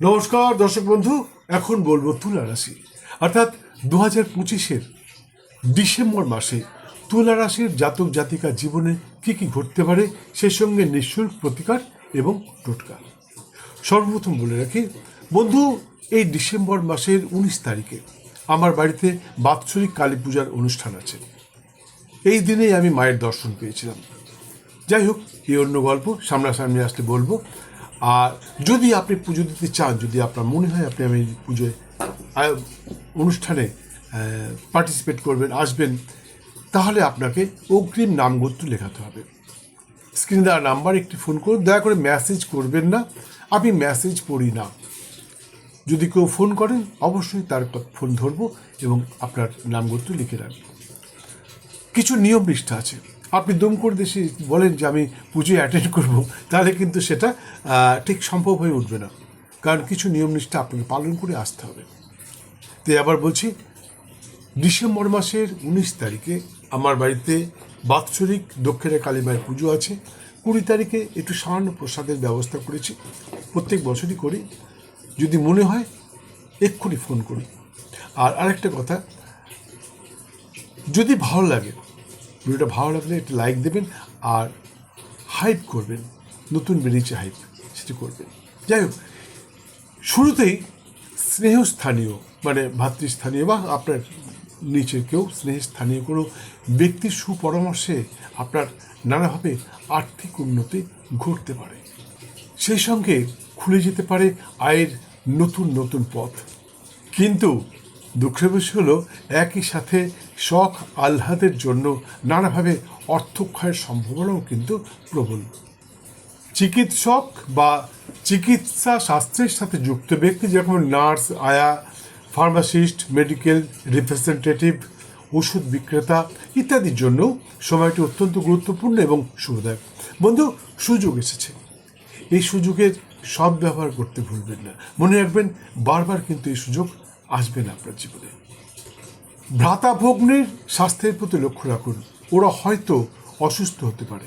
নমস্কার, দর্শক বন্ধু, এখন বলব তুলা রাশি। অর্থাৎ দু হাজার পঁচিশের ডিসেম্বর মাসে তুলা রাশির জাতক জাতিকা জীবনে কি কি ঘটতে পারে, সে সঙ্গে নিঃশুল্ক প্রতিকার এবং টোটকা। সর্বপ্রথম বলে রাখি, বন্ধু, এই ডিসেম্বর মাসের উনিশ তারিখে আমার বাড়িতে বাৎসরিক কালী পূজার অনুষ্ঠান আছে। এই দিনেই আমি মায়ের দর্শন পেয়েছিলাম। যাই হোক, এই অন্য গল্প সামনাসামনি আসতে বলব। আর যদি আপনি পুজো দিতে চান, যদি আপনার মনে হয় আপনি আমি পুজোয় অনুষ্ঠানে পার্টিসিপেট করবেন, আসবেন, তাহলে আপনাকে অগ্রিম নামগোত্র লেখাতে হবে। স্ক্রিনে দেওয়া নাম্বার একটি ফোন করুন, দয়া করে মেসেজ করবেন না। আমি মেসেজ পড়ি না। যদি কেউ ফোন করেন, অবশ্যই তার ফোন ধরবো এবং আপনার নামগোত্র লিখে রাখব। কিছু নিয়ম নিষ্ঠা আছে। আপনি দম করে দেশে বলেন যে আমি পুজোয় অ্যাটেন্ড করব, তাহলে কিন্তু সেটা ঠিক সম্ভব হয়ে উঠবে না। কারণ কিছু নিয়ম নিষ্ঠা আপনাকে পালন করে আসতে হবে। তো আবার বলছি, ডিসেম্বর মাসের উনিশ তারিখে আমার বাড়িতে বাৎসরিক দক্ষিণে কালী মায়ের পুজো আছে। কুড়ি তারিখে একটু সামান্য প্রসাদের ব্যবস্থা করেছি, প্রত্যেক বছরই করি। যদি মনে হয়, এক্ষুনি ফোন করি। আর আরেকটা কথা, যদি ভালো লাগে ভিডিওটা ভালো লাগলে একটু লাইক দেবেন আর হাইপ করবেন, নতুন বেরিয়েছে হাইপ সেটি করবেন। যাই হোক, শুরুতেই স্নেহস্থানীয় মানে ভাতৃস্থানীয় বা আপনার নিচে কেউ স্নেহস্থানীয় কোনো ব্যক্তির সুপরামর্শে আপনার নানাভাবে আর্থিক উন্নতি ঘটতে পারে। সেই সঙ্গে খুলে যেতে পারে আয়ের নতুন নতুন পথ। কিন্তু দুঃখের বিষয় হলো, একই সাথে শখ আহ্লাদের জন্য নানাভাবে অর্থক্ষয়ের সম্ভাবনাও কিন্তু প্রবল। চিকিৎসক বা চিকিৎসা শাস্ত্রের সাথে যুক্ত ব্যক্তি যেমন নার্স, আয়া, ফার্মাসিস্ট, মেডিকেল রিপ্রেজেন্টেটিভ, ওষুধ বিক্রেতা ইত্যাদির জন্য সময়টি অত্যন্ত গুরুত্বপূর্ণ এবং শুভদায়ক বন্ধু, সুযোগ এসেছে। এই সুযোগের সব ব্যবহার করতে ভুলবেন না। মনে রাখবেন, বারবার কিন্তু এই সুযোগ আসবে না আপনার জীবনে। ভ্রাতা ভগ্নের স্বাস্থ্যের প্রতি লক্ষ্য রাখুন। ওরা হয়তো অসুস্থ হতে পারে।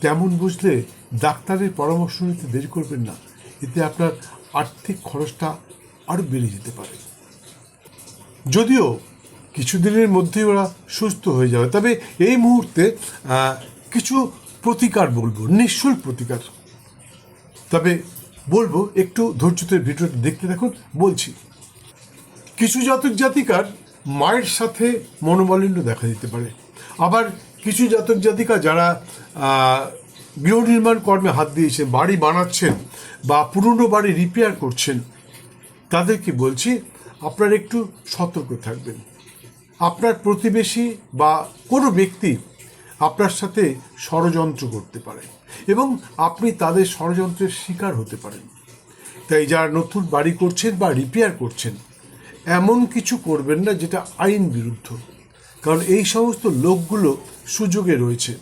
তেমন বুঝলে ডাক্তারের পরামর্শ নিতে দেরি করবেন না। এতে আপনার আর্থিক খরচটা আরও বেড়ে যেতে পারে। যদিও কিছুদিনের মধ্যেই ওরা সুস্থ হয়ে যাবে। তবে এই মুহূর্তে কিছু প্রতিকার বলব, নিঃশুল্ক প্রতিকার। তবে বলব, একটু ধৈর্য ধরে ভিডিওটা দেখতে দেখুন বলছি কিছু জাতক জাতিকার মায়ের সাথে মনোমালিন্য দেখা দিতে পারে। আবার কিছু জাতক জাতিকা যারা গৃহ নির্মাণ কর্মে হাত দিয়েছেন, বাড়ি বানাচ্ছেন বা পুরনো বাড়ি রিপেয়ার করছেন, তাদেরকে বলছি আপনারা একটু সতর্ক থাকবেন। আপনার প্রতিবেশী বা কোনো ব্যক্তি আপনার সাথে ষড়যন্ত্র করতে পারে এবং আপনি তাদের ষড়যন্ত্রের শিকার হতে পারেন। তাই যারা নতুন বাড়ি করছেন বা রিপেয়ার করছেন এমন কিছু করবেন না যেটা আইন বিরুদ্ধ। কারণ এই সমস্ত লোকগুলো সুযোগে রয়েছে।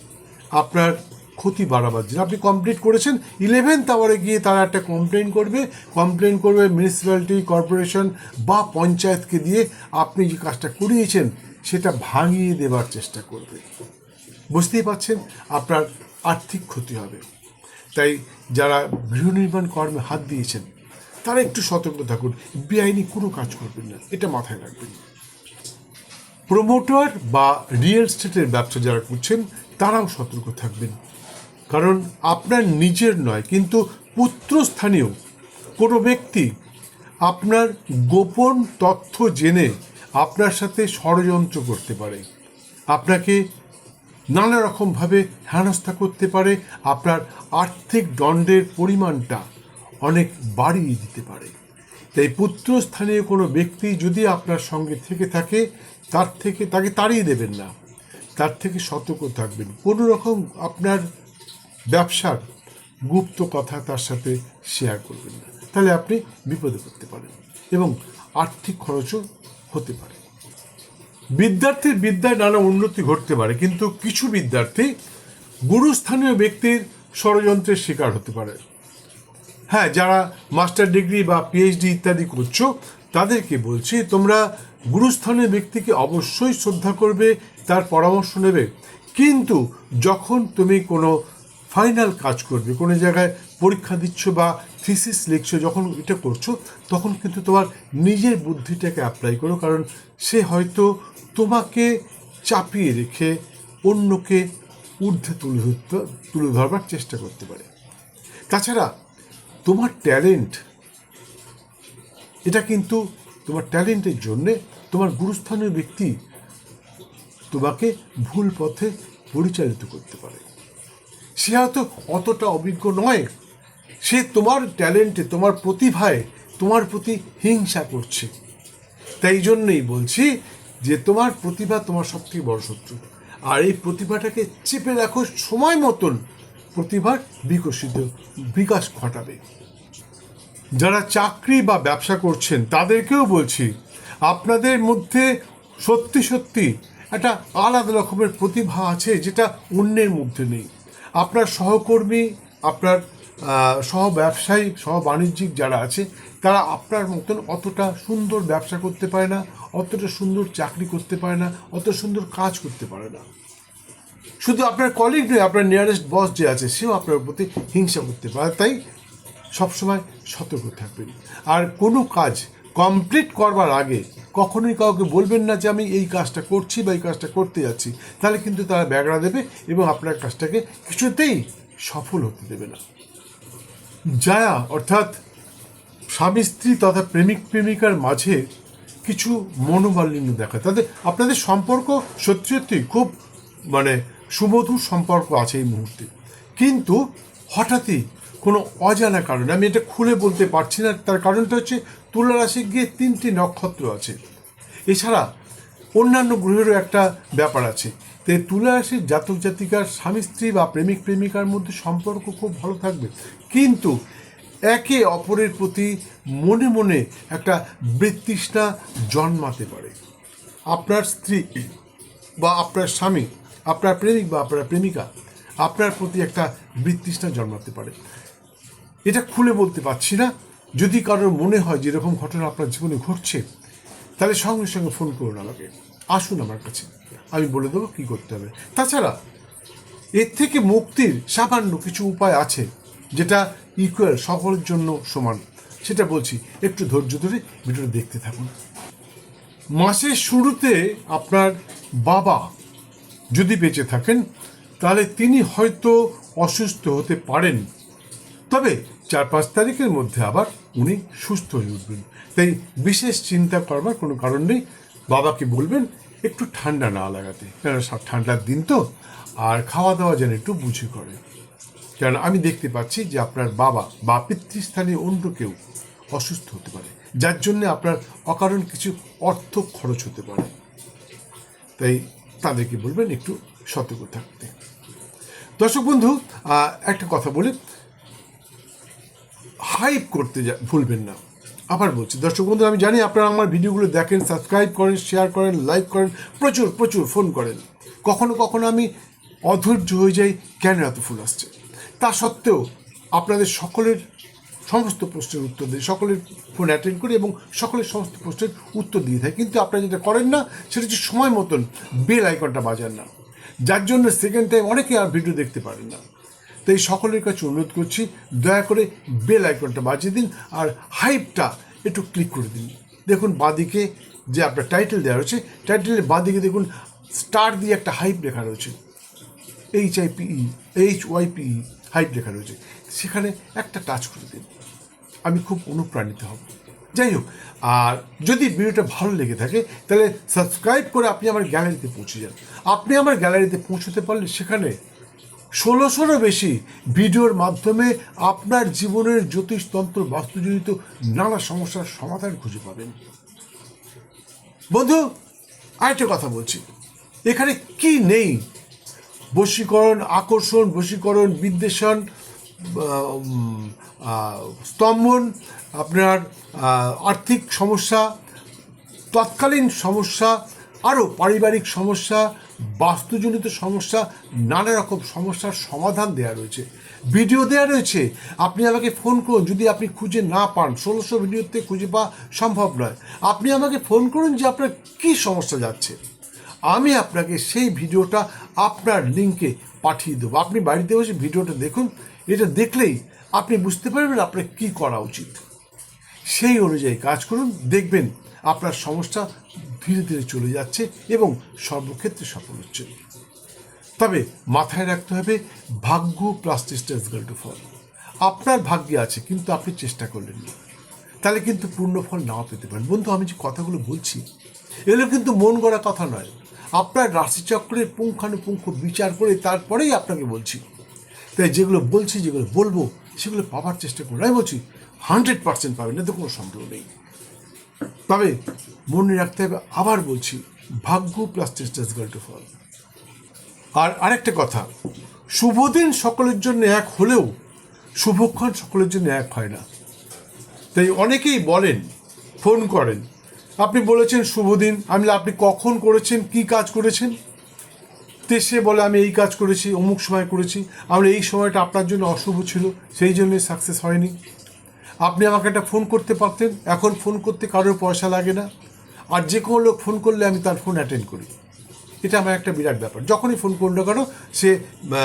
আপনার ক্ষতি বাড়াবার জন্য। আপনি কমপ্লিট করেছেন ইলেভেন্থ আওয়ারে গিয়ে তারা একটা কমপ্লেন করবে। কমপ্লেন করবে মিউনিসিপ্যালিটি কর্পোরেশন বা পঞ্চায়েতকে দিয়ে আপনি যে কাজটা করিয়েছেন, সেটা ভাঙিয়ে দেবার চেষ্টা করবে। বুঝতেই পারছেন? আপনার আর্থিক ক্ষতি হবে। তাই যারা গৃহ নির্মাণ কর্মে হাত দিয়েছেন তারা একটু সতর্ক থাকুন। বেআইনি কোনো কাজ করবেন না। এটা মাথায় রাখবেন। প্রমোটার বা রিয়েল এস্টেটের ব্যবসা যারা করছেন, তারাও সতর্ক থাকবেন। কারণ আপনার নিজের নয়, কিন্তু পুত্রস্থানীয় কোনো ব্যক্তি আপনার গোপন তথ্য জেনে আপনার সাথে ষড়যন্ত্র করতে পারে। আপনাকে নানা রকমভাবে হেনস্থা করতে পারে। আপনার আর্থিক দণ্ডের পরিমাণটা অনেক বাড়িয়ে দিতে পারে। তাই পুত্রস্থানীয় কোনো ব্যক্তি যদি আপনার সঙ্গে থেকে থাকে, তার থেকে তাকে তাড়িয়ে দেবেন না। তার থেকে সতর্ক থাকবেন। কোনো রকম আপনার ব্যবসার গুপ্ত কথা তার সাথে শেয়ার করবেন না। তাহলে আপনি বিপদে পড়তে পারেন এবং আর্থিক খরচও হতে পারে। বিদ্যার্থীর বিদ্যায় নানা উন্নতি ঘটতে পারে, কিন্তু কিছু বিদ্যার্থী গুরুস্থানীয় ব্যক্তির ষড়যন্ত্রের শিকার হতে পারে। হ্যাঁ যারা মাস্টার ডিগ্রি বা পিএইচডি ইত্যাদি করছ, তাদেরকে বলছি, তোমরা গুরুস্থানীয় ব্যক্তিকে অবশ্যই শ্রদ্ধা করবে, তার পরামর্শ নেবে। কিন্তু যখন তুমি কোনো ফাইনাল কাজ করবে, কোনো জায়গায় পরীক্ষা দিচ্ছ বা থিসিস লিখছো, যখন এটা করছ, তখন কিন্তু তোমার নিজের বুদ্ধিটাকে অ্যাপ্লাই করো, কারণ সে হয়তো তোমাকে চাপিয়ে রেখে অন্যকে ঊর্ধ্বে তুলে ধরতে, তুলে ধরবার চেষ্টা করতে পারে। তাছাড়া তোমার ট্যালেন্ট। এটা কিন্তু তোমার ট্যালেন্টের জন্যে তোমার গুরুস্থানীয় ব্যক্তি তোমাকে ভুল পথে পরিচালিত করতে পারে। সে হয়তো অতটা অভিজ্ঞ নয়। সে তোমার ট্যালেন্টে, তোমার প্রতিভায়, তোমার প্রতি হিংসা করছে। তাই জন্যই বলছি যে তোমার প্রতিভা তোমার সবথেকে বড় শত্রু। আর এই প্রতিভাটাকে চেপে রাখো সময় মতন। প্রতিভার বিকশিত, বিকাশ ঘটাবে। যারা চাকরি বা ব্যবসা করছেন, তাদেরকেও বলছি, আপনাদের মধ্যে সত্যি সত্যি একটা আলাদা রকমের প্রতিভা আছে যেটা অন্যের মধ্যে নেই। আপনার সহকর্মী, আপনার সহ ব্যবসায়ী সহ বাণিজ্যিক যারা আছে, তারা আপনার মতন অতটা সুন্দর ব্যবসা করতে পারে না, অতটা সুন্দর চাকরি করতে পারে না অত সুন্দর কাজ করতে পারে না। শুধু আপনার কলিগ নয়, আপনার নিয়ারেস্ট বস যে আছে, সেও আপনার প্রতি হিংসা করতে পারে। তাই সবসময় সতর্ক থাকবেন। আর কোনো কাজ কমপ্লিট করবার আগে কখনোই কাউকে বলবেন না যে আমি এই কাজটা করছি বা এই কাজটা করতে যাচ্ছি। তাহলে কিন্তু তারা ব্যাগড়া দেবে এবং আপনার কাজটাকে কিছুতেই সফল হতে দেবে না। যারা অর্থাৎ স্বামী, স্ত্রী তথা প্রেমিক, প্রেমিকার মাঝে কিছু মনোমালিন্য দেখা তাদের, আপনাদের সম্পর্ক সত্যি সত্যি খুব মানে সুমধুর সম্পর্ক আছে এই মুহূর্তে। কিন্তু হঠাৎই কোনো অজানা কারণে, আমি এটা খুলে বলতে পারছি না, তার কারণটা হচ্ছে তুলা রাশি গিয়ে তিনটি নক্ষত্র আছে। এছাড়া অন্যান্য গ্রহেরও একটা ব্যাপার আছে। তাই তুলা রাশির জাতক জাতিকার স্বামী, স্ত্রী বা প্রেমিক, প্রেমিকার মধ্যে সম্পর্ক খুব ভালো থাকবে। কিন্তু একে অপরের প্রতি মনে মনে একটা বৃত্তৃষ্ণা জন্মাতে পারে। আপনার স্ত্রী বা আপনার স্বামী আপনার প্রেমিক বা আপনার প্রেমিকা, আপনার প্রতি একটা বৃত্তৃষ্ণা জন্মাতে পারে। এটা খুলে বলতে পারছি না। যদি কারোর মনে হয় যে এরকম ঘটনা আপনার জীবনে ঘটছে, তাহলে সঙ্গে সঙ্গে ফোন করুন আমাকে। আসুন আমার কাছে। আমি বলে দেবো কী করতে হবে। তাছাড়া, এর থেকে মুক্তির সামান্য কিছু উপায় আছে, যেটা ইকুয়াল সকলের জন্য সমান। সেটা বলছি, একটু ধৈর্য ধরে ভিডিওটা দেখতে থাকুন। মাসের শুরুতে আপনার বাবা যদি বেঁচে থাকেন, তাহলে তিনি হয়তো অসুস্থ হতে পারেন। তবে চার পাঁচ তারিখের মধ্যে আবার উনি সুস্থ হয়ে উঠবেন। তাই বিশেষ চিন্তা করবার কোনো কারণ নেই। বাবাকে বলবেন, একটু ঠান্ডা না লাগাতে। কেন ঠান্ডার দিন তো, আর খাওয়া দাওয়া যেন একটু বুঝে করে। কারণ আমি দেখতে পাচ্ছি যে আপনার বাবা বা পিতৃস্থানীয় অন্য কেউ অসুস্থ হতে পারে, যার জন্য আপনার অকারণ কিছু অর্থ খরচ হতে পারে। তাই তাদেরকে বলবেন একটু সতর্ক থাকতে। দর্শক বন্ধু একটা কথা বলি। হাইপ করতে যা- ভুলবেন না। আবার বলছি, দর্শক বন্ধু, আমি জানি আপনারা আমার ভিডিওগুলো দেখেন, সাবস্ক্রাইব করেন, শেয়ার করেন, লাইক করেন, প্রচুর প্রচুর ফোন করেন। কখনো কখনো আমি অধৈর্য হয়ে যাই, কেন এত ফুল আসছে? তা সত্ত্বেও আপনাদের সকলের সমস্ত প্রশ্নের উত্তর দিই, সকলের ফোন অ্যাটেন্ড করি এবং সকলের সমস্ত প্রশ্নের উত্তর দিয়ে থাকি। কিন্তু আপনারা যেটা করেন না, সেটা হচ্ছে সময় মতন বেল আইকনটা বাজান না। যার জন্য সেকেন্ড টাইম অনেকে আর ভিডিও দেখতে পারেন না। তাই সকলের কাছে অনুরোধ করছি, দয়া করে বেল আইকনটা বাজিয়ে দিন আর হাইপটা একটু ক্লিক করে দিন। দেখুন, বাঁদিকে যে আপনার টাইটেল দেওয়া রয়েছে টাইটেলের বাঁদিকে দেখুন স্টার দিয়ে একটা হাইপ লেখা রয়েছে। H I P E H Y P E hype লেখা রয়েছে। সেখানে একটা টাচ করে দিন। আমি খুব অনুপ্রাণিত হব। যাই হোক, আর যদি ভিডিওটা ভালো লেগে থাকে, তাহলে সাবস্ক্রাইব করে আপনি আমার গ্যালারিতে পৌঁছে যান। আপনি আমার গ্যালারিতে পৌঁছতে পারলে সেখানে ষোলোশোরও বেশি ভিডিওর মাধ্যমে আপনার জীবনের জ্যোতিষতন্ত্র বাস্তুজনিত নানা সমস্যার সমাধান খুঁজে পাবেন। বন্ধু, আরেকটা কথা বলছি। এখানে কি নেই? বশীকরণ, আকর্ষণ, বশীকরণ, বিদ্বেষণ স্তম্ভন, আপনার আর্থিক সমস্যা, তৎকালীন সমস্যা, আরও পারিবারিক সমস্যা, বাস্তুজনিত সমস্যা, নানা রকম সমস্যার সমাধান দেওয়া রয়েছে। ভিডিও দেওয়া রয়েছে। আপনি আমাকে ফোন করুন, যদি আপনি খুঁজে না পান, ষোলোশো ভিডিওতে খুঁজে পাওয়া সম্ভব নয়। আপনি আমাকে ফোন করুন যে আপনার কী সমস্যা যাচ্ছে। আমি আপনাকে সেই ভিডিওটা আপনার লিঙ্কে পাঠিয়ে দেবো। আপনি বাড়িতে বসে ভিডিওটা দেখুন এটা দেখলেই আপনি বুঝতে পারবেন আপনার কী করা উচিত। সেই অনুযায়ী কাজ করুন, দেখবেন আপনার সমস্যা ধীরে ধীরে চলে যাচ্ছে এবং সর্বক্ষেত্রে সফল হচ্ছে। তবে মাথায় রাখতে হবে, ভাগ্য প্লাস চেষ্টা ইজ টু ফল। আপনার ভাগ্যে আছে, কিন্তু আপনি চেষ্টা করলেন না। তাহলে কিন্তু পূর্ণ ফল নাও পেতে পারেন। বন্ধু, আমি যে কথাগুলো বলছি, এগুলো কিন্তু মন গড়া কথা নয়। আপনার রাশিচক্রের পুঙ্খানুপুঙ্খ বিচার করে তারপরেই আপনাকে বলছি। তাই যেগুলো বলছি, যেগুলো বলব, সেগুলো পাবার চেষ্টা করুন। আমি বলছি হান্ড্রেড পার্সেন্ট পাবেন, এতে কোনো সন্দেহ নেই। তবে মনে রাখতে হবে, আবার বলছি, ভাগ্য প্লাস চেষ্টা ইজ টু ফল আর আরেকটা কথা, শুভদিন সকলের জন্য এক হলেও শুভক্ষণ সকলের জন্য এক হয় না। তাই অনেকেই বলেন, ফোন করেন, আপনি বলেছেন শুভদিন, আমি আপনি কখন করেছেন, কি কাজ করেছেন? সে বলে আমি এই কাজ করেছি, অমুক সময় করেছি। আমরা এই সময়টা আপনার জন্য অশুভ ছিল, সেই জন্যই সাকসেস হয়নি। আপনি আমাকে একটা ফোন করতে পারতেন, এখন ফোন করতে কারোর পয়সা লাগে না। আর যে কোনো লোক ফোন করলে আমি তার ফোন অ্যাটেন্ড করি। এটা আমার একটা বিরাট ব্যাপার। যখনই ফোন করল কেন, সে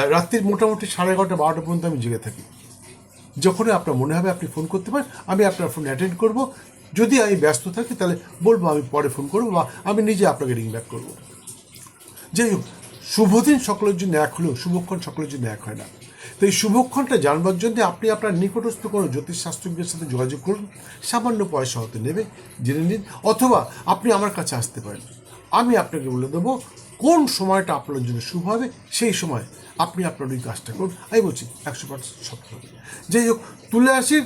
রাত্রির মোটামুটি সাড়ে এগারোটা, বারোটা পর্যন্ত আমি জেগে থাকি। যখনই আপনার মনে হবে আপনি ফোন করতে পারেন, আমি আপনার ফোন অ্যাটেন্ড করব। যদি আমি ব্যস্ত থাকি, তাহলে বলব আমি পরে ফোন করব বা আমি নিজে আপনাকে রিং ব্যাক করব। যাই হোক শুভদিন সকলের জন্য এক হলেও শুভক্ষণ সকলের জন্য এক হয় না। তো এই শুভক্ষণটা জানবার জন্য আপনি আপনার নিকটস্থ কোনো জ্যোতিষশাস্ত্রজ্ঞের সাথে যোগাযোগ করুন, সামান্য পয়সা হতে নেবে, জেনে নিন, অথবা আপনি আমার কাছে আসতে পারেন। আমি আপনাকে বলে দেবো, কোন সময়টা আপনার জন্য শুভ হবে, সেই সময় আপনি আপনার ওই কাজটা করুন। আমি বলছি, একশো পার্সেন্ট হবে যাই হোক, তুলে আসি।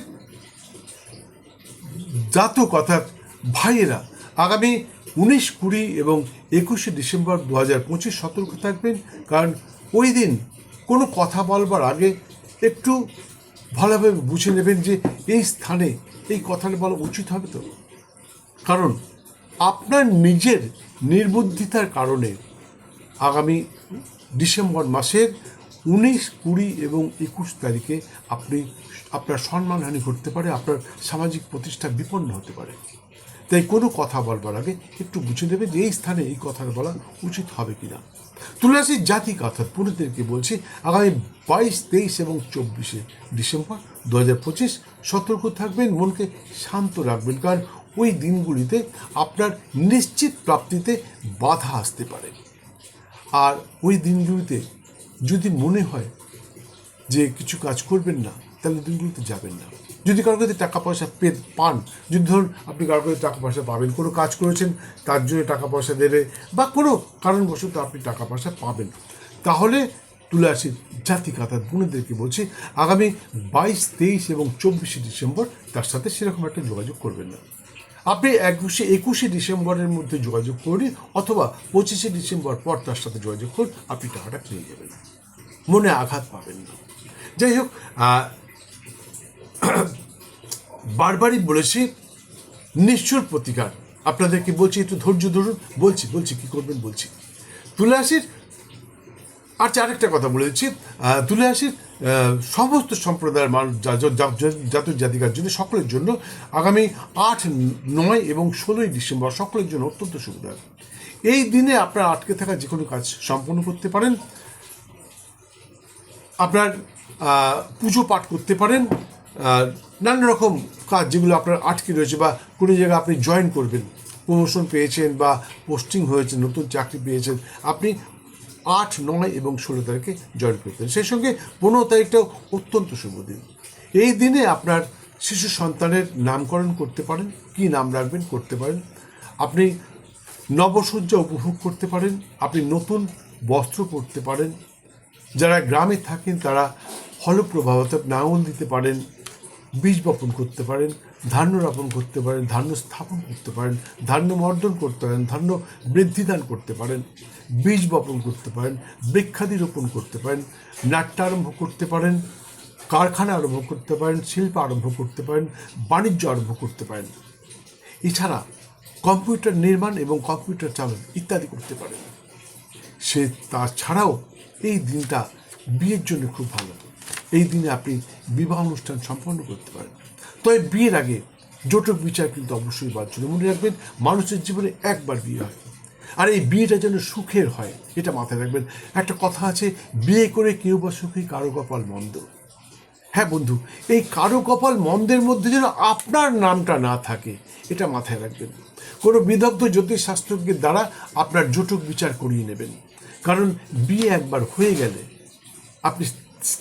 জাতক অর্থাৎ ভাইয়েরা, আগামী উনিশ কুড়ি এবং একুশে ডিসেম্বর দু হাজার পঁচিশ সতর্ক থাকবেন, কারণ ওই দিন কোনো কথা বলবার আগে একটু ভালোভাবে বুঝে নেবেন যে এই স্থানে এই কথাটা বলা উচিত হবে তো। কারণ আপনার নিজের নির্বুদ্ধিতার কারণে আগামী ডিসেম্বর মাসের উনিশ কুড়ি এবং একুশ তারিখে আপনি আপনার সম্মানহানি ঘটতে পারে, আপনার সামাজিক প্রতিষ্ঠা বিপন্ন হতে পারে। তাই কোনো কথা বলবার আগে একটু বুঝে নেবে যে এই স্থানে এই কথাটা বলা উচিত হবে কিনা। তুলাসীর জাতি কথা পুরীদেরকে বলছি, আগামী বাইশ, তেইশ এবং চব্বিশে ডিসেম্বর দু হাজার পঁচিশ সতর্ক থাকবেন, মনকে শান্ত রাখবেন, কারণ ওই দিনগুলিতে আপনার নিশ্চিত প্রাপ্তিতে বাধা আসতে পারে। আর ওই দিনগুলিতে যদি মনে হয় যে কিছু কাজ করবেন না তাহলে দিনগুলিতে যাবেন না। যদি কারোর কাছে টাকা পয়সা পে পান, যদি ধরুন আপনি কারোর কাছে টাকা পয়সা পাবেন, কোনো কাজ করেছেন, তার জন্য টাকা পয়সা দেবে, বা কোনো কারণবশত আপনি টাকা পয়সা পাবেন, তাহলে তুলে আসি জাতি কাতার বোনেদেরকে বলছি, আগামী বাইশ, তেইশ এবং চব্বিশে ডিসেম্বর তার সাথে সেরকম একটা যোগাযোগ করবেন না। আপনি একুশে একুশে ডিসেম্বরের মধ্যে যোগাযোগ করুন অথবা পঁচিশে ডিসেম্বর পর তার সাথে যোগাযোগ করুন আপনি টাকাটা পেয়ে যাবেন। মনে আঘাত পাবেন না। যাই হোক বারবারই বলেছি নিশ্চুর প্রতিকার। আপনাদেরকে বলছি একটু ধৈর্য ধরুন। বলছি বলছি কি করবেন বলছি। তুলে আসির আচ্ছা আরেকটা কথা বলে দিচ্ছি। তুলে আসি আহ, সমস্ত সম্প্রদায়ের মানুষ জাতীয় জাতিকার জন্য সকলের জন্য আগামী আট নয় এবং ষোলোই ডিসেম্বর সকলের জন্য অত্যন্ত সুবিধা। এই দিনে আপনার আটকে থাকা যে কোনো কাজ সম্পন্ন করতে পারেন। আপনার পুজো পাঠ করতে পারেন। নানা রকম কাজ যেগুলো আপনার আটকে রয়েছে বা কোনো জায়গায় আপনি জয়েন করবেন প্রমোশন পেয়েছেন বা পোস্টিং হয়েছে, নতুন চাকরি পেয়েছেন, আপনি আট, নয় এবং ষোলো তারিখে জয়েন করতেন সেই সঙ্গে পনেরো তারিখটাও অত্যন্ত শুভ দিন। এই দিনে আপনার শিশু সন্তানের নামকরণ করতে পারেন, কি নাম রাখবেন করতে পারেন। আপনি নবসজ্জা উপভোগ করতে পারেন, আপনি নতুন বস্ত্র পরতে পারেন। যারা গ্রামে থাকেন তারা অর্থাৎ নাঙল দিতে পারেন। বীজ বপন করতে পারেন ধান্য রোপণ করতে পারেন ধান্য স্থাপন করতে পারেন ধান্য মর্দন করতে পারেন ধান্য বৃদ্ধিদান করতে পারেন বীজ বপন করতে পারেন বৃক্ষাদি রোপণ করতে পারেন নাট্য আরম্ভ করতে পারেন কারখানা আরম্ভ করতে পারেন শিল্প আরম্ভ করতে পারেন বাণিজ্য আরম্ভ করতে পারেন এছাড়া কম্পিউটার নির্মাণ এবং কম্পিউটার চালন ইত্যাদি করতে পারেন সে তাছাড়াও এই দিনটা বিয়ের জন্য খুব ভালো এই দিনে আপনি বিবাহ অনুষ্ঠান সম্পন্ন করতে পারেন। তবে বিয়ের আগে জোটক বিচার কিন্তু অবশ্যই বাঞ্ছনীয়। মনে রাখবেন, মানুষের জীবনে একবার বিয়ে হয়। আর এই বিয়েটা যেন সুখের হয়, এটা মাথায় রাখবেন। একটা কথা আছে, বিয়ে করে কেউ বা সুখী, কারও কপাল মন্দ। হ্যাঁ বন্ধু, এই কারও কপাল মন্দের মধ্যে যেন আপনার নামটা না থাকে, এটা মাথায় রাখবেন। কোনো বিদগ্ধ জ্যোতিষশাস্ত্রজ্ঞের দ্বারা আপনার জটক বিচার করিয়ে নেবেন। কারণ বিয়ে একবার হয়ে গেলে আপনি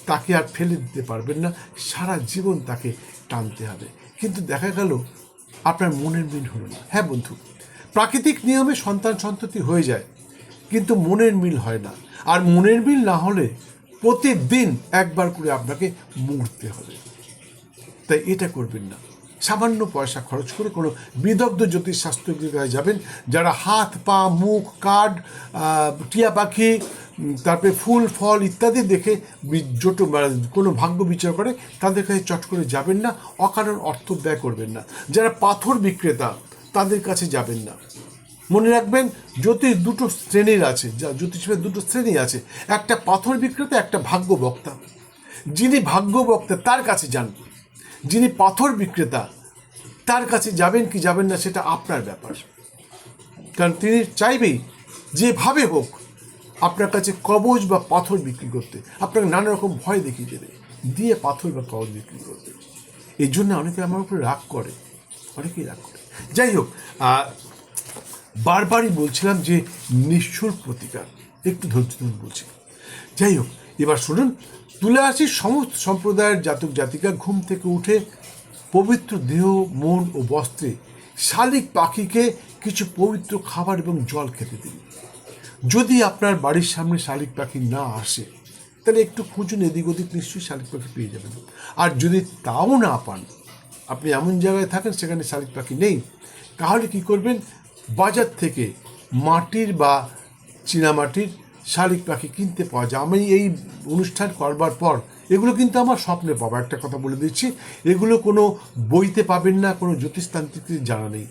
তাকে আর ফেলে দিতে পারবেন না সারা জীবন তাকে টানতে হবে। কিন্তু দেখা গেল আপনার মনের মিল হলো না। হ্যাঁ বন্ধু প্রাকৃতিক নিয়মে সন্তান সন্ততি হয়ে যায় কিন্তু মনের মিল হয় না। আর মনের মিল না হলে প্রতিদিন একবার করে আপনাকে মুড়তে হবে। তাই এটা করবেন না। সামান্য পয়সা খরচ করে কোনো বিদগ্ধ জ্যোতিষশাস্ত্রজ্ঞের কাছে যাবেন যারা হাত পা মুখ আহ, টিয়া পাখি তারপরে ফুল, ফল ইত্যাদি দেখে জোট কোনো ভাগ্য বিচার করে, তাদের কাছে চট করে যাবেন না, অকারণ অর্থ ব্যয় করবেন না। যারা পাথর বিক্রেতা, তাদের কাছে যাবেন না। মনে রাখবেন, জ্যোতিষ দুটো শ্রেণির আছে, যা জ্যোতিষের দুটো শ্রেণি আছে, একটা পাথর বিক্রেতা, একটা ভাগ্য বক্তা। যিনি ভাগ্য বক্তা, তার কাছে যান। যিনি পাথর বিক্রেতা, তার কাছে যাবেন কি যাবেন না, সেটা আপনার ব্যাপার। কারণ তিনি চাইবেই, যেভাবে হোক আপনার কাছে কবজ বা পাথর বিক্রি করতে। আপনাকে নানা রকম ভয় দেখিয়ে দেবে। দিয়ে পাথর বা কবজ বিক্রি করতে এই জন্য অনেকে আমার উপরে রাগ করে। অনেকেই রাগ করে। যাই হোক বারবারই বলছিলাম যে নিশ্চুর প্রতিকার। একটু ধৈর্য ধরুন বলছি। যাই হোক, এবার শুনুন। তুলে আসি সমস্ত সম্প্রদায়ের জাতক জাতিকা ঘুম থেকে উঠে পবিত্র দেহ, মন ও বস্ত্রে শালিক পাখিকে কিছু পবিত্র খাবার এবং জল খেতে দিন। যদি আপনার বাড়ির সামনে শালিক পাখি না আসে, তাহলে একটু খুঁজুন, এদিক ওদিক নিশ্চয়ই শালিক পাখি পেয়ে যাবেন। আর যদি তাও না পান, আপনি এমন জায়গায় থাকেন সেখানে শালিক পাখি নেই, তাহলে কি করবেন? বাজার থেকে মাটির বা চীনামাটির শালিক পাখি কিনতে পাওয়া যায়। আমি এই অনুষ্ঠান করবার পর এগুলো কিন্তু আমার স্বপ্নে পাবো। একটা কথা বলে দিচ্ছি, এগুলো কোনো বইতে পাবেন না, কোনো জ্যোতিষতান্ত্রিকের জানা নেই।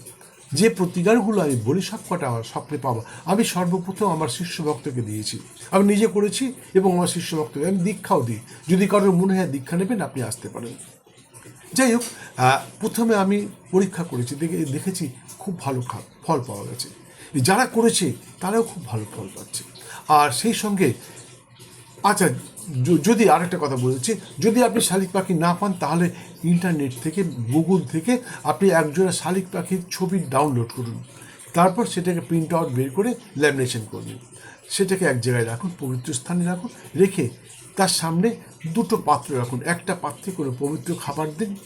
যে প্রতিকারগুলো আমি বলি, সব কটা আমার স্বপ্নে পাবো আমি সর্বপ্রথম আমার শিষ্য ভক্তকে দিয়েছি। আমি নিজে করেছি এবং আমার শিষ্য ভক্তকে আমি দীক্ষাও দিই। যদি কারোর মনে হয় দীক্ষা নেবেন, আপনি আসতে পারেন। যাই হোক প্রথমে আমি পরীক্ষা করেছি, দেখে, দেখেছি খুব ভালো ফল পাওয়া গেছে। যারা করেছে, তারাও খুব ভালো ফল পাচ্ছে। আর সেই সঙ্গে আচ্ছা যদি আরেকটা কথা বলেছি, যদি আপনি শালিক পাখি না পান, তাহলে ইন্টারনেট থেকে, গুগল থেকে আপনি একজোড়া শালিক পাখির ছবি ডাউনলোড করুন। তারপর সেটাকে প্রিন্ট আউট বের করে ল্যামিনেশন করুন সেটাকে এক জায়গায় রাখুন, পবিত্র স্থানে রাখুন, রেখে তার সামনে দুটো পাত্র রাখুন। একটা পাত্রে কোনো পবিত্র খাবার দিন,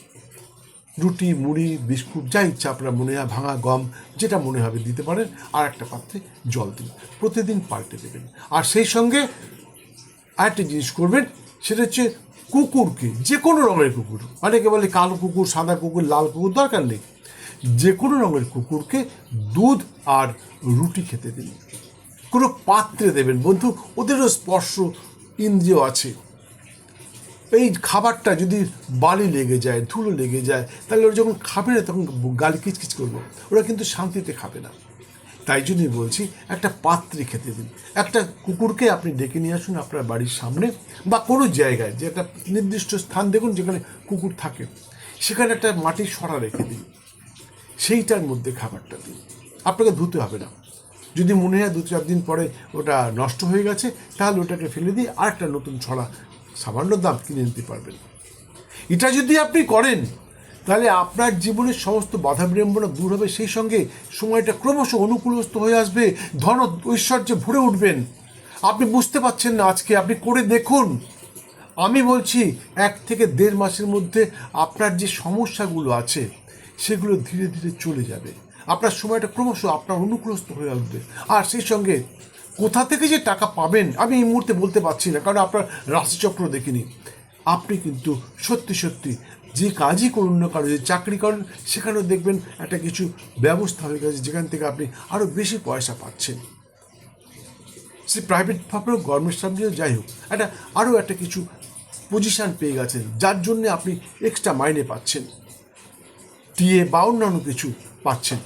রুটি, মুড়ি, বিস্কুট, যা ইচ্ছা আপনার মনে হয়, ভাঙা গম, যেটা মনে হবে দিতে পারেন, আর একটা পাত্রে জল দিন। প্রতিদিন পাল্টে দেবেন। আর সেই সঙ্গে আরেকটা জিনিস করবেন, সেটা হচ্ছে কুকুরকে, যে কোনো রঙের কুকুর, অনেকে বলে কালো কুকুর, সাদা কুকুর, লাল কুকুর, দরকার নেই। যে কোনো রঙের কুকুরকে দুধ আর রুটি খেতে দিন। কোনো পাত্রে দেবেন। বন্ধু, ওদেরও স্পর্শ ইন্দ্রিয় আছে। এই খাবারটা যদি বালি লেগে যায়, ধুলো লেগে যায়, তাহলে ওরা যখন খাবে না, তখন গালি কিচকিচ করব। ওরা কিন্তু শান্তিতে খাবে না। তাই জন্যই বলছি, একটা পাত্রে খেতে দিন। একটা কুকুরকে আপনি ডেকে নিয়ে আসুন আপনার বাড়ির সামনে বা কোনো জায়গায়, যে একটা নির্দিষ্ট স্থান দেখুন যেখানে কুকুর থাকে, সেখানে একটা মাটির সরা রেখে দিন। সেইটার মধ্যে খাবারটা দিন। আপনাকে ধুতে হবে না। যদি মনে হয় দু চার দিন পরে ওটা নষ্ট হয়ে গেছে, তাহলে ওটাকে ফেলে দিয়ে আর একটা নতুন ছড়া সামান্য দাম কিনে নিতে পারবেন। এটা যদি আপনি করেন তাহলে আপনার জীবনের সমস্ত বাধা বিড়ম্বনা দূর হবে, সেই সঙ্গে সময়টা ক্রমশ অনুকূলস্থ হয়ে আসবে, ধন ঐশ্বর্যে ভরে উঠবেন। আপনি বুঝতে পারছেন না আজকে, আপনি করে দেখুন। আমি বলছি, এক থেকে দেড় মাসের মধ্যে আপনার যে সমস্যাগুলো আছে, সেগুলো ধীরে ধীরে চলে যাবে। আপনার সময়টা ক্রমশ আপনার অনুকূলস্থ হয়ে আসবে। আর সেই সঙ্গে, কোথা থেকে যে টাকা পাবেন, আমি এই মুহূর্তে বলতে পারছি না, কারণ আপনার রাশিচক্র দেখিনি। আপনি কিন্তু সত্যি সত্যি যে কাজই করুন না কারও যে চাকরি করেন, সেখানেও দেখবেন একটা কিছু ব্যবস্থা হয়ে গেছে, যেখান থেকে আপনি আরও বেশি পয়সা পাচ্ছেন। সে প্রাইভেট ভাবেও গভর্নমেন্ট সাবজেক্ট যাই হোক, একটা আরও একটা কিছু পজিশান পেয়ে গেছেন, যার জন্যে আপনি এক্সট্রা মাইনে পাচ্ছেন। টিএ বা অন্যান্য কিছু পাচ্ছেন।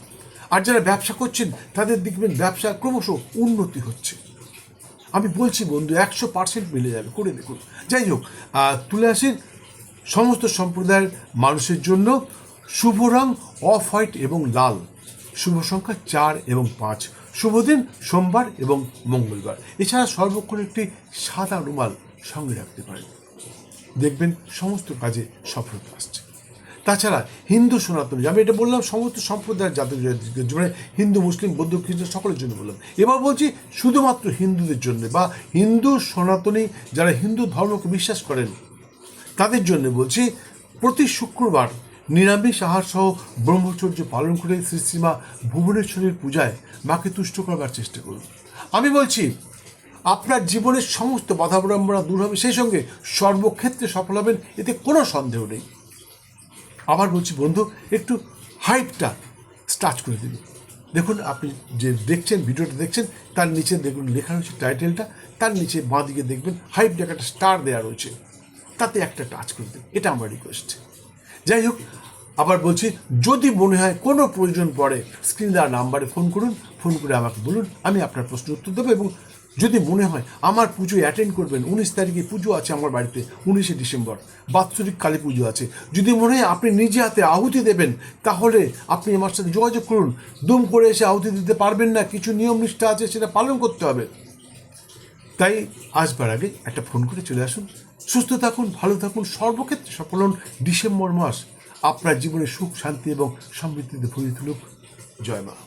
আর যারা ব্যবসা করছেন, তাদের দেখবেন ব্যবসা ক্রমশ উন্নতি হচ্ছে। আমি বলছি বন্ধু, একশো পার্সেন্ট মিলে যাবে, করে দেখুন। যাই হোক তুলে আসি সমস্ত সম্প্রদায়ের মানুষের জন্য শুভ রং অফ হোয়াইট এবং লাল। শুভ সংখ্যা চার এবং পাঁচ। শুভ দিন সোমবার এবং মঙ্গলবার। এছাড়া সর্বক্ষণ একটি সাদা রুমাল সঙ্গে রাখতে পারেন। দেখবেন সমস্ত কাজে সফলতা আসছে। তাছাড়া হিন্দু সনাতনী আমি এটা বললাম সমস্ত সম্প্রদায়ের জাতির জন্য, মানে হিন্দু মুসলিম বৌদ্ধ খ্রিস্টান সকলের জন্য বললাম। এবার বলছি শুধুমাত্র হিন্দুদের জন্য বা হিন্দু সনাতনী যারা হিন্দু ধর্মকে বিশ্বাস করেন তাদের জন্য বলছি, প্রতি শুক্রবার নিরামিষ আহার সহ ব্রহ্মচর্য পালন করে শ্রী শ্রীমা ভুবনেশ্বরীর পূজায় মাকে তুষ্ট করবার চেষ্টা করুন। আমি বলছি, আপনার জীবনের সমস্ত বাধা বিড়ম্বনা দূর হবে, সেই সঙ্গে সর্বক্ষেত্রে সফল হবেন, এতে কোনো সন্দেহ নেই। আবার বলছি, বন্ধু, একটু হাইপটা স্টার্ট করে দিন। দেখুন, আপনি যে দেখছেন, ভিডিওটা দেখছেন, তার নিচে দেখুন, লেখা রয়েছে টাইটেলটা, তার নিচে বাঁ দিকে দেখবেন হাইপ একটা স্টার দেওয়া রয়েছে। তাতে একটা টাচ করে দিন এটা আমার রিকোয়েস্ট যাই হোক, আবার বলছি, যদি মনে হয় কোনো প্রয়োজন পড়ে স্ক্রিন দেওয়া নাম্বারে ফোন করুন ফোন করে আমাকে বলুন, আমি আপনার প্রশ্ন উত্তর দেবো এবং যদি মনে হয় আমার পুজো অ্যাটেন্ড করবেন, উনিশ তারিখে পুজো আছে আমার বাড়িতে, উনিশে ডিসেম্বর, বাৎসরিক কালী পুজো আছে, যদি মনে হয় আপনি নিজে হাতে আহুতি দেবেন, তাহলে আপনি আমার সাথে যোগাযোগ করুন। দুম করে এসে আহুতি দিতে পারবেন না, কিছু নিয়ম নিষ্ঠা আছে সেটা পালন করতে হবে। তাই আসবার আগে একটা ফোন করে চলে আসুন সুস্থ থাকুন, ভালো থাকুন, সর্বক্ষেত্রে সফল হন ডিসেম্বর মাস। আপনার জীবনে সুখ, শান্তি এবং সমৃদ্ধিতে ভরিয়ে তুলুক। জয় মা।